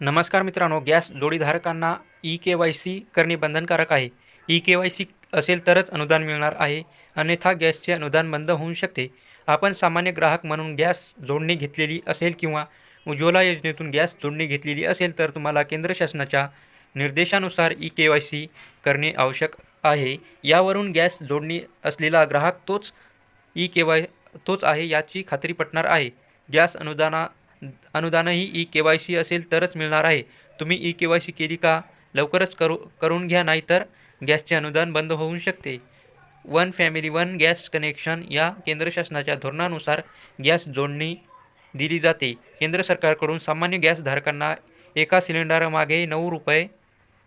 नमस्कार मित्रांनो गॅस जोडीधारकांना ई के वाय सी करणे बंधनकारक आहे. ई के वाय सी असेल तरच अनुदान मिळणार आहे. अन्यथा गॅसचे अनुदान बंद होऊ शकते. आपण सामान्य ग्राहक म्हणून गॅस जोडणी घेतलेली असेल किंवा उज्ज्वला योजनेतून गॅस जोडणी घेतलेली असेल तर तुम्हाला केंद्र शासनाच्या निर्देशानुसार ई के वाय सी करणे आवश्यक आहे. यावरून गॅस जोडणी असलेला ग्राहक तोच ई के वाय तोच आहे याची खात्री पटणार आहे. गॅस अनुदाना अनुदानही ई के वाय सी असेल तरच मिळणार आहे. तुम्ही ई के वाय सी केली का? लवकरच करू करून घ्या नाहीतर गॅसचे अनुदान बंद होऊ शकते. One family one gas connection या केंद्र शासनाच्या धोरणानुसार गॅस जोडणी दिली जाते. केंद्र सरकारकडून सामान्य गॅस धारकांना एका सिलेंडरमागे नऊ रुपये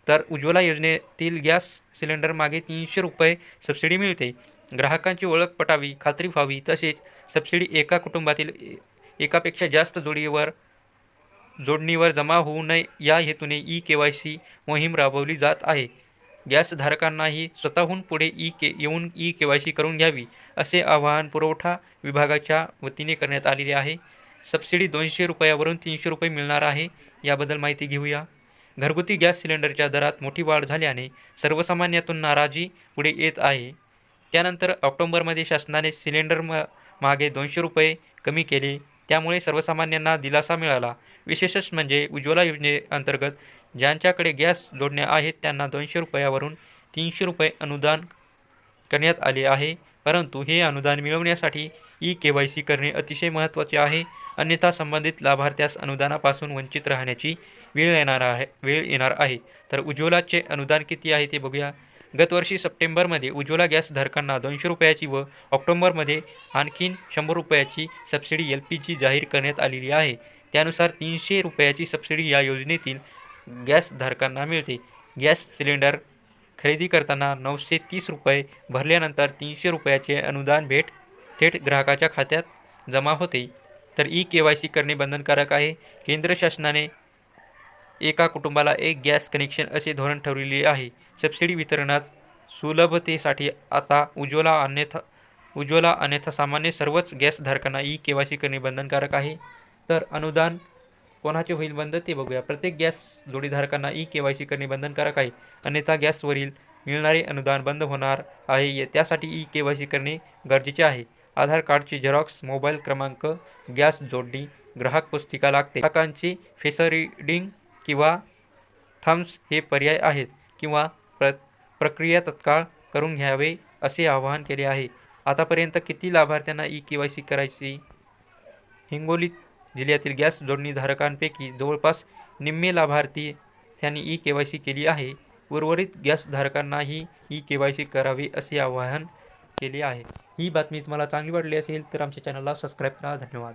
तर उज्ज्वला योजनेतील गॅस सिलेंडरमागे तीनशे रुपये सबसिडी मिळते. ग्राहकांची ओळख पटावी खात्री व्हावी तसेच सबसिडी एका कुटुंबातील एकापेक्षा जास्त जोडीवर जोडणीवर जमा होऊ नये. या हेतूने ई के वाय सी मोहीम राबवली जात आहे. गॅसधारकांनाही स्वतःहून पुढे ई के येऊन ई के वाय सी करून घ्यावी असे आवाहन पुरवठा विभागाच्या वतीने करण्यात आलेले आहे. सबसिडी दोनशे रुपयावरून तीनशे रुपये मिळणार आहे याबद्दल माहिती घेऊया. घरगुती गॅस सिलेंडरच्या दरात मोठी वाढ झाल्याने सर्वसामान्यातून नाराजी पुढे येत आहे. त्यानंतर ऑक्टोंबरमध्ये शासनाने सिलेंडर म मागे दोनशे रुपये कमी केले. त्यामुळे सर्वसामान्यांना दिलासा मिळाला. विशेषच म्हणजे उज्ज्वला योजनेअंतर्गत ज्यांच्याकडे गॅस जोडण्या आहेत त्यांना दोनशे रुपयावरून तीनशे रुपये अनुदान करण्यात आले आहे. परंतु हे अनुदान मिळवण्यासाठी ई के वाय सी करणे अतिशय महत्त्वाचे आहे. अन्यथा संबंधित लाभार्थ्यास अनुदानापासून वंचित राहण्याची वेळ येणार आहे वेळ येणार आहे. तर उज्ज्वलाचे अनुदान किती आहे ते बघूया. गतवर्षी सप्टेंबरमध्ये उज्ज्वला गॅस धारकांना दोनशे रुपयाची व ऑक्टोबरमध्ये आणखीन शंभर रुपयाची सबसिडी एल पी जी जाहीर करण्यात आलेली आहे. त्यानुसार तीनशे रुपयाची सबसिडी या योजनेतील गॅस धारकांना मिळते. गॅस सिलेंडर खरेदी करताना नऊशे तीस रुपये भरल्यानंतर तीनशे रुपयाचे अनुदान भेट थेट ग्राहकाच्या खात्यात जमा होते. तर ई के वाय सी करणे बंधनकारक आहे. केंद्र शासनाने एका कुटुंबाला एक गॅस कनेक्शन असे धोरण ठरविले आहे. सबसिडी वितरणात सुलभतेसाठी आता उज्ज्वला अन्यथा उज्ज्वला अन्यथा सामान्य सर्वच गॅसधारकांना ई के वाय सी करणे बंधनकारक आहे. तर अनुदान कोणाचे होईल बंद ते बघूया. प्रत्येक गॅस जोडीधारकांना ई के वाय सी करणे बंधनकारक आहे. अन्यथा गॅसवरील मिळणारे अनुदान बंद होणार आहे त्यासाठी ई के वाय सी करणे गरजेचे आहे. आधार कार्डची झेरॉक्स मोबाईल क्रमांक गॅस जोडणी ग्राहक पुस्तिका लागते. ग्राहकांची फेसरिडिंग किंवा थम्स हे पर्याय आहेत किंवा प्र प्रक्रिया तत्काळ करून घ्यावे असे आवाहन केले आहे. आतापर्यंत किती लाभार्थ्यांना ई के वाय सी करायची? हिंगोली जिल्ह्यातील गॅस जोडणीधारकांपैकी जवळपास निम्मे लाभार्थी त्यांनी ई के वाय सी केली आहे. उर्वरित गॅसधारकांनाही ई के वाय सी करावी असे आवाहन केले आहे. ही बातमी तुम्हाला चांगली वाटली असेल तर आमच्या चॅनलला सबस्क्राईब करा. धन्यवाद.